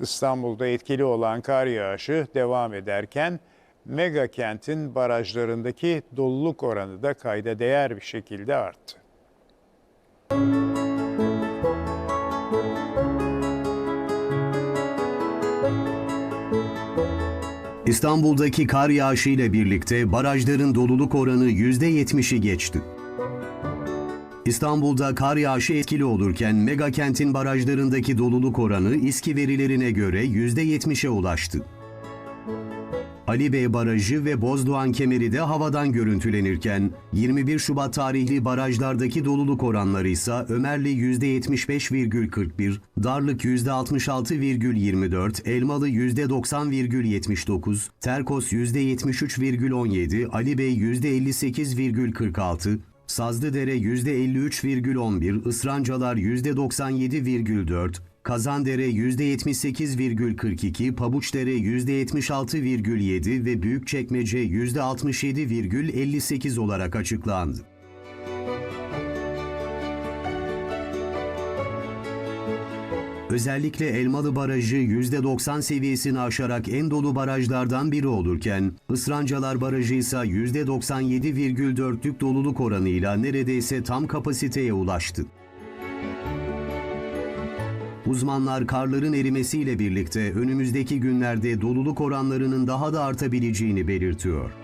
İstanbul'da etkili olan kar yağışı devam ederken mega kentin barajlarındaki doluluk oranı da kayda değer bir şekilde arttı. İstanbul'daki kar yağışı ile birlikte barajların doluluk oranı %70'i geçti. İstanbul'da kar yağışı etkili olurken mega kentin barajlarındaki doluluk oranı İSKİ verilerine göre %70'e ulaştı. Ali Bey Barajı ve Bozdoğan Kemeri de havadan görüntülenirken 21 Şubat tarihli barajlardaki doluluk oranları ise Ömerli %75,41, Darlık %66,24, Elmalı %90,79, Terkos %73,17, Ali Bey %58,46, Sazlıdere %53,11, Israncalar %97,4, Kazandere %78,42, Pabuçdere %76,7 ve Büyükçekmece %67,58 olarak açıklandı. Özellikle Elmalı Barajı %90 seviyesini aşarak en dolu barajlardan biri olurken, Israncalar Barajı ise %97,4'lük doluluk oranıyla neredeyse tam kapasiteye ulaştı. Uzmanlar karların erimesiyle birlikte önümüzdeki günlerde doluluk oranlarının daha da artabileceğini belirtiyor.